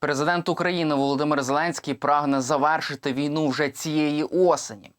Президент України Володимир Зеленський прагне завершити війну вже цієї осені.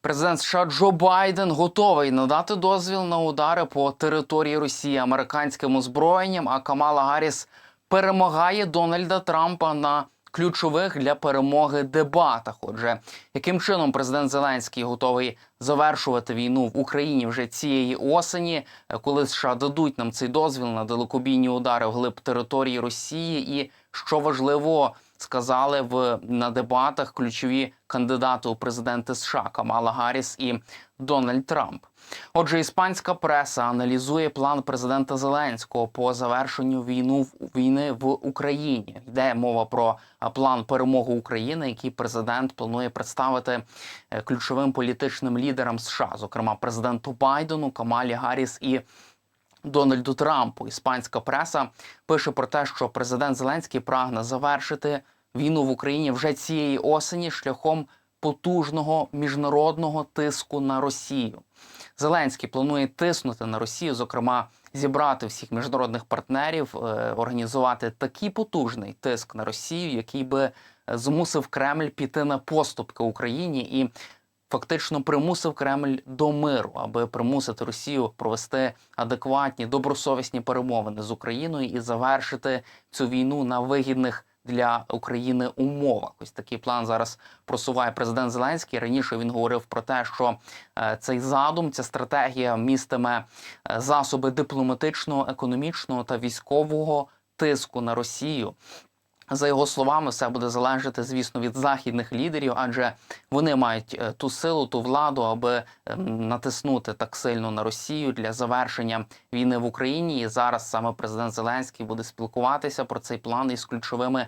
Президент США Джо Байден готовий надати дозвіл на удари по території Росії американським озброєнням. А Камала Гарріс перемагає Дональда Трампа на ключових для перемоги дебатах. Отже, яким чином президент Зеленський готовий завершувати війну в Україні вже цієї осені, е, коли США дадуть нам цей дозвіл на далекобійні удари вглиб території Росії, і що важливо сказали в на дебатах ключові кандидати у президенти США Камала Гарріс і Дональд Трамп. Отже, іспанська преса аналізує план президента Зеленського по завершенню війну війни в Україні. Йде мова про план перемоги України, який президент планує представити е, ключовим політичним лідерам США, зокрема президенту Байдену, Камалі Гарріс і Дональду Трампу. Іспанська преса пише про те, що президент Зеленський прагне завершити війну в Україні вже цієї осені шляхом потужного міжнародного тиску на Росію. Зеленський планує тиснути на Росію, зокрема зібрати всіх міжнародних партнерів, е, організувати такий потужний тиск на Росію, який би змусив Кремль піти на поступки Україні і фактично примусив Кремль до миру, аби примусити Росію провести адекватні добросовісні перемовини з Україною і завершити цю війну на вигідних для України умовах. Ось такий план зараз просуває президент Зеленський. Раніше він говорив про те, що е, цей задум, ця стратегія містиме е, засоби дипломатичного, економічного та військового тиску на Росію. За його словами, все буде залежати, звісно, від західних лідерів, адже вони мають е, ту силу, ту владу, аби ем, натиснути так сильно на Росію для завершення війни в Україні. І зараз саме президент Зеленський буде спілкуватися про цей план із ключовими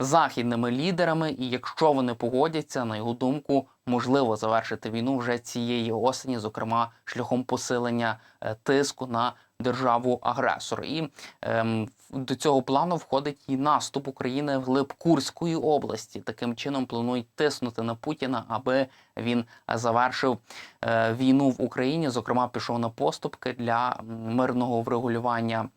західними лідерами. І якщо вони погодяться, на його думку, можливо завершити війну вже цієї осені, зокрема шляхом посилення е, тиску на державу агресор. І ем, до цього плану входить і наступ України вглиб Курської області. Таким чином планують тиснути на Путіна, аби він завершив е, війну в Україні. Зокрема, пішов на поступки для мирного врегулювання.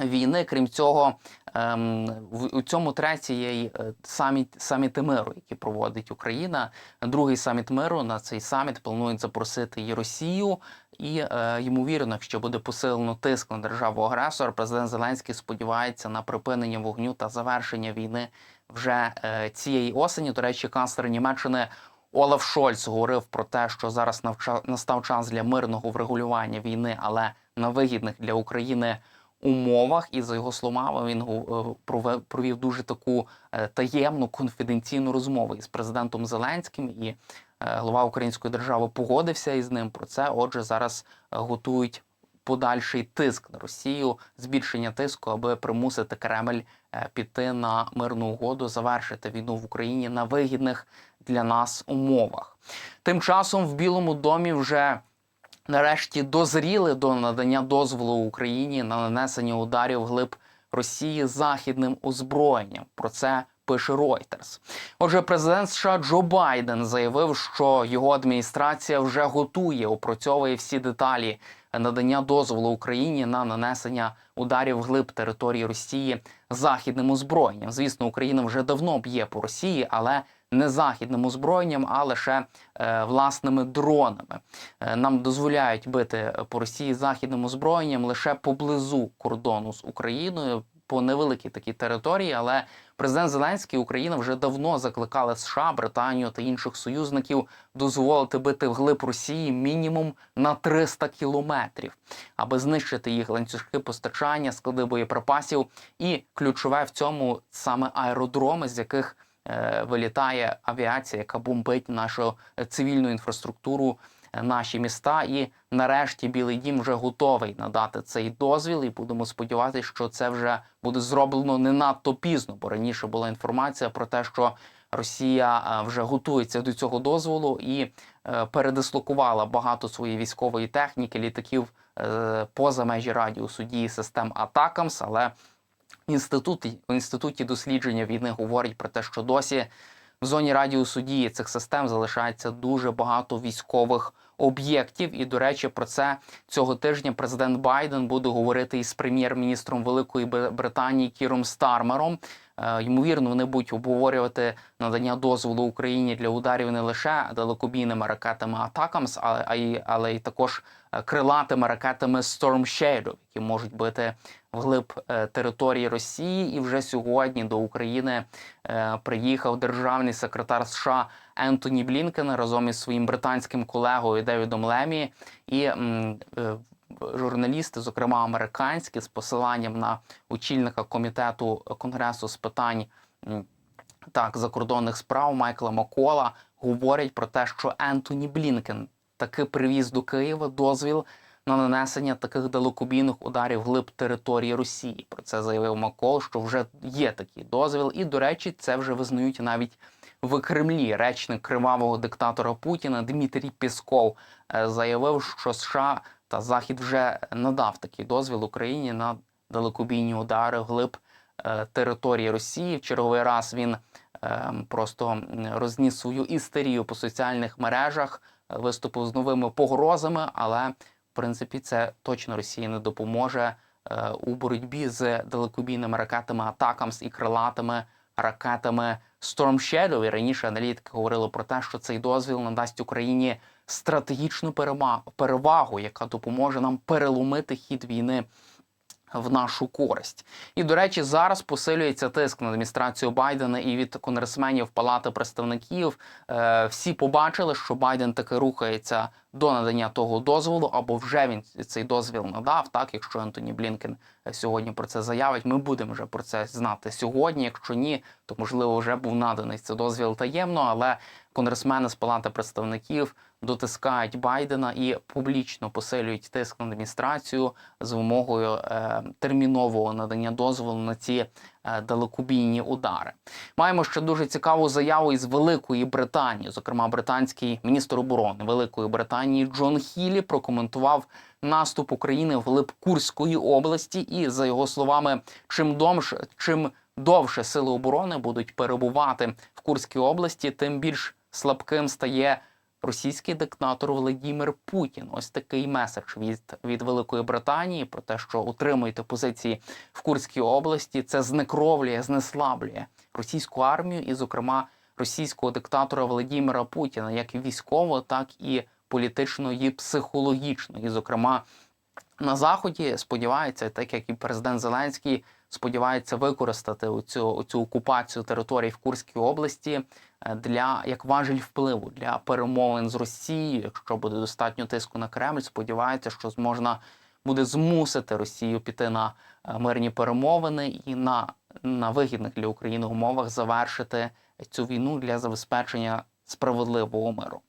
Війни, крім цього, ем, у цьому треці є е, саміт саміти миру, який проводить Україна. Другий саміт миру на цей саміт планують запросити і Росію, і е, ймовірно, що буде посилено тиск на державу агресор. Президент Зеленський сподівається на припинення вогню та завершення війни вже е, цієї осені. До речі, канцлер Німеччини. Олаф Шольц говорив про те, що зараз навча... настав час для мирного врегулювання війни, але на вигідних для України умовах. І за його словами, він е, провів дуже таку е, таємну конфіденційну розмову із президентом Зеленським. І е, глава української держави погодився із ним про це. Отже, зараз готують подальший тиск на Росію, збільшення тиску, аби примусити Кремль піти на мирну угоду, завершити війну в Україні на вигідних для нас умовах. Тим часом в Білому домі вже нарешті дозріли до надання дозволу Україні на нанесення ударів глиб Росії західним озброєнням. Про це пише Reuters. Отже, президент США Джо Байден заявив, що його адміністрація вже готує, опрацьовує всі деталі надання дозволу Україні на нанесення ударів глиб території Росії західним озброєнням. Звісно, Україна вже давно б'є по Росії, але не західним озброєнням, а лише е, власними дронами. Е, нам дозволяють бити по Росії західним озброєнням лише поблизу кордону з Україною. По невеликій такій території, але президент Зеленський і Україна вже давно закликали США, Британію та інших союзників дозволити бити вглиб Росії мінімум на 300 кілометрів, аби знищити їх ланцюжки постачання, склади боєприпасів, і ключове в цьому саме аеродроми, з яких вилітає авіація, яка бомбить нашу е, цивільну інфраструктуру, е, наші міста. І нарешті Білий Дім вже готовий надати цей дозвіл. І будемо сподіватися, що це вже буде зроблено не надто пізно, бо раніше була інформація про те, що Росія е, вже готується до цього дозволу і е, передислокувала багато своєї військової техніки, літаків е, поза межі радіусу дії систем Атакамс, але інститут в інституті дослідження війни говорить про те, що досі в зоні радіусу дії цих систем залишається дуже багато військових об'єктів. І, до речі, про це цього тижня президент Байден буде говорити із прем'єр-міністром Великої Британії Кіром Стармером. Е, Ймовірно, вони будуть обговорювати надання дозволу Україні для ударів не лише далекобійними ракетами Атакамс, але, але й також е, крилатими ракетами Storm Shadow, які можуть бити вглиб е, території Росії. І вже сьогодні до України е, приїхав державний секретар США Ентоні Блінкен разом із своїм британським колегою Девідом Лемі і е, журналісти, зокрема американські, з посиланням на очільника комітету Конгресу з питань так закордонних справ Майкла Макола говорять про те, що Ентоні Блінкен таки привіз до Києва дозвіл на нанесення таких далекобійних ударів глиб території Росії. Про це заявив Макол, що вже є такий дозвіл, і до речі, це вже визнають навіть в Кремлі. Речник кривавого диктатора Путіна Дмитрій Пісков е, заявив, що США та Захід вже надав такий дозвіл Україні на далекобійні удари вглиб е, території Росії. В черговий раз він е, просто розніс свою істерію по соціальних мережах, е, виступив з новими погрозами, але принципі це точно Росії не допоможе е, у боротьбі з далекобійними ракетами Атакамс і крилатими ракетами Storm Shadow. І раніше аналітики говорили про те, що цей дозвіл надасть Україні стратегічну перевагу, яка допоможе нам переломити хід війни в нашу користь. І до речі, зараз посилюється тиск на адміністрацію Байдена і від конгресменів Палати представників. Е, всі побачили, що Байден таки рухається до надання того дозволу, або вже він цей дозвіл надав. Так, якщо Антоні Блінкен сьогодні про це заявить, ми будемо вже про це знати сьогодні. Якщо ні, то можливо вже був наданий цей дозвіл таємно, але конгресмени з Палати представників дотискають Байдена і публічно посилюють тиск на адміністрацію з вимогою е, термінового надання дозволу на ці е, далекобійні удари. Маємо ще дуже цікаву заяву із Великої Британії. Зокрема, британський міністр оборони Великої Британії Джон Хілі прокоментував наступ України вглиб Курської області. І за його словами, чим домше, чим довше сили оборони будуть перебувати в Курській області, тим більш слабким стає російський диктатор Володимир Путін. Ось такий меседж від, від Великої Британії про те, що утримуйте позиції в Курській області. Це знекровлює, знеслаблює російську армію і, зокрема, російського диктатора Володимира Путіна, як військово, так і політично і психологічно. І, зокрема, на заході сподіваються, так як і президент Зеленський сподівається використати оцю, оцю окупацію територій в Курській області для як важель впливу для перемовин з Росією. Якщо буде достатньо тиску на Кремль, сподівається, що зможна буде змусити Росію піти на е, мирні перемовини і на, на вигідних для України умовах завершити цю війну для забезпечення справедливого миру.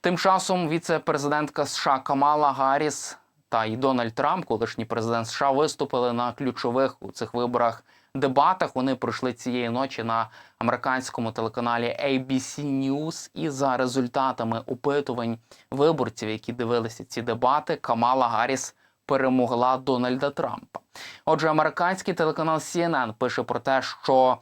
Тим часом віце-президентка США Камала Гарріс та й Дональд Трамп, колишній президент США, виступили на ключових у цих виборах дебатах. Вони пройшли цієї ночі на американському телеканалі ABC News. І за результатами опитувань виборців, які дивилися ці дебати, Камала Гарріс перемогла Дональда Трампа. Отже, американський телеканал CNN пише про те, що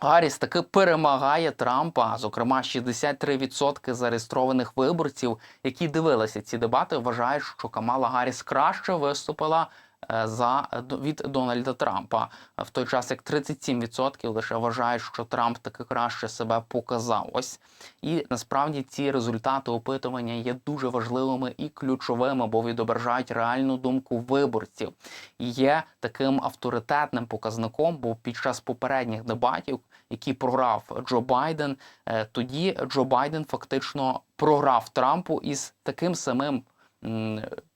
Гарріс таки перемагає Трампа. Зокрема, 63% зареєстрованих виборців, які дивилися ці дебати, вважають, що Камала Гарріс краще виступила за від Дональда Трампа. В той час як 37% лише вважають, що Трамп таки краще себе показав. Ось і насправді ці результати опитування є дуже важливими і ключовими, бо відображають реальну думку виборців. І є таким авторитетним показником, бо під час попередніх дебатів, які програв Джо Байден, е, тоді Джо Байден фактично програв Трампу із таким самим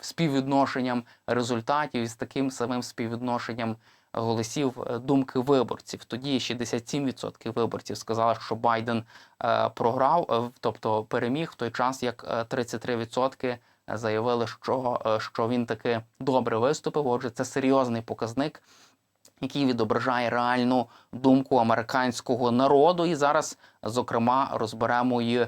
співвідношенням результатів, із таким самим співвідношенням голосів е, думки виборців. Тоді 67% виборців сказали, що Байден е, програв, е, тобто переміг в той час, як е, 33% заявили, що, що він таки добре виступив. Отже, це серйозний показник, який відображає реальну думку американського народу. І зараз, зокрема, розберемо і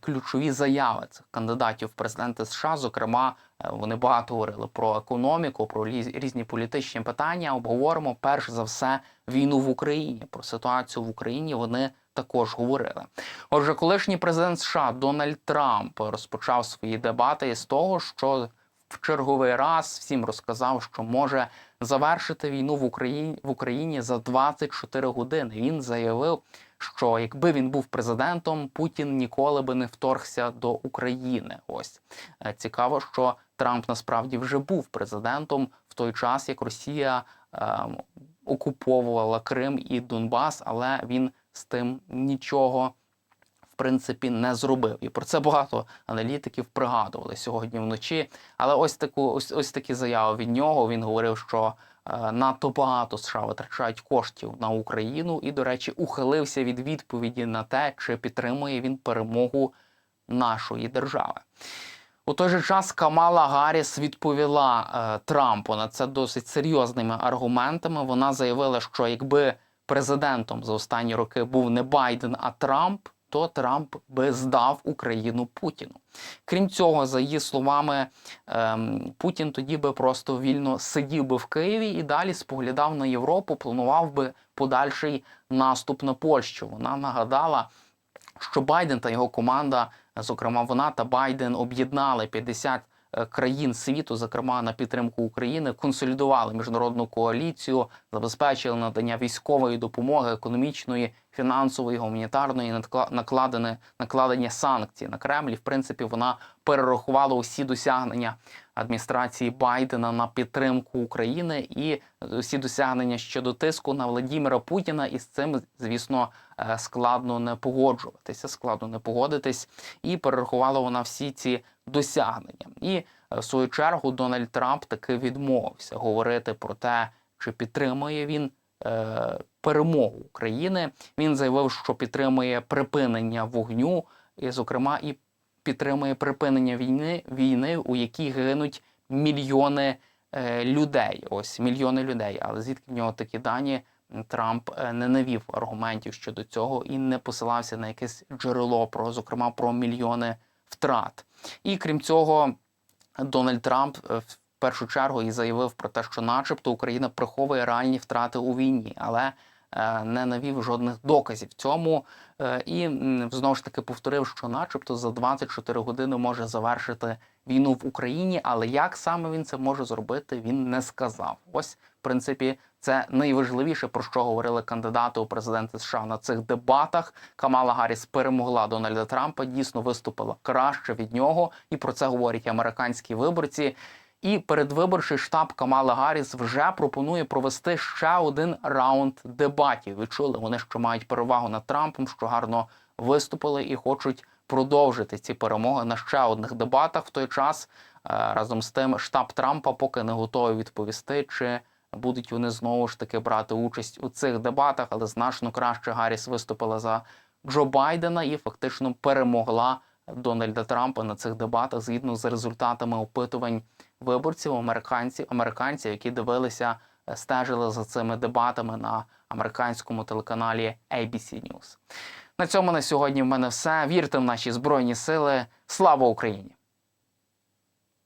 ключові заяви цих кандидатів в президенти США. Зокрема, е, вони багато говорили про економіку, про різні політичні питання. Обговоримо перш за все війну в Україні. Про ситуацію в Україні вони також говорили. Отже, колишній президент США Дональд Трамп розпочав свої дебати із того, що в черговий раз всім розказав, що може завершити війну в Україні в Україні за 24 години. Він заявив, що якби він був президентом, Путін ніколи би не вторгся до України. Ось Е, цікаво, що Трамп насправді вже був президентом в той час, як Росія ем, окуповувала Крим і Донбас, але він з тим нічого принципі не зробив. І про це багато аналітиків пригадували сьогодні вночі. Але ось таку ось ось такі заяви від нього. Він говорив, що е, надто багато США витрачають коштів на Україну, і, до речі, ухилився від відповіді на те, чи підтримує він перемогу нашої держави. У той же час Камала Гарріс відповіла е, Трампу на це досить серйозними аргументами. Вона заявила, що якби президентом за останні роки був не Байден, а Трамп, то Трамп би здав Україну Путіну. Крім цього, за її словами, ем, Путін тоді би просто вільно сидів би в Києві і далі споглядав на Європу, планував би подальший наступ на Польщу. Вона нагадала, що Байден та його команда, зокрема вона та Байден, об'єднали 50 е, країн світу, зокрема на підтримку України, консолідували міжнародну коаліцію, забезпечили надання військової допомоги, економічної, фінансової, гуманітарної, накладені, накладення санкцій на Кремль. В принципі, вона перерахувала усі досягнення адміністрації Байдена на підтримку України і усі досягнення щодо тиску на Владіміра Путіна. І з цим, звісно, е, складно не погоджуватися, складно не погодитись. І перерахувала вона всі ці досягнення. І е, в свою чергу Дональд Трамп таки відмовився говорити про те, чи підтримує він е, перемогу України. Він заявив, що підтримує припинення вогню, і, зокрема, і підтримує припинення війни, війни, у якій гинуть мільйони е, людей. Ось мільйони людей. Але звідки в нього такі дані? Трамп е, не навів аргументів щодо цього і не посилався на якесь джерело про, зокрема, про мільйони втрат. І крім цього, Дональд Трамп е, в першу чергу і заявив про те, що, начебто, Україна приховує реальні втрати у війні, але е, не навів жодних доказів цьому. І знову ж таки повторив, що, начебто, за 24 години може завершити війну в Україні, але як саме він це може зробити, він не сказав. Ось, принципі, це найважливіше про що говорили кандидати у президенти США на цих дебатах. Камала Гарріс перемогла Дональда Трампа, дійсно виступила краще від нього, і про це говорять американські виборці. І передвиборчий штаб Камала Гарріс вже пропонує провести ще один раунд дебатів. Відчули вони, що мають перевагу над Трампом, що гарно виступили і хочуть продовжити ці перемоги на ще одних дебатах. В той час е, разом з тим штаб Трампа поки не готовий відповісти, чи будуть вони знову ж таки брати участь у цих дебатах, але значно краще Гарріс виступила за Джо Байдена і фактично перемогла Дональда Трампа на цих дебатах згідно з результатами опитувань виборців, американців, американців, які дивилися, е, стежили за цими дебатами на американському телеканалі ABC News. На цьому на сьогодні в мене все. Вірте в наші збройні сили. Слава Україні!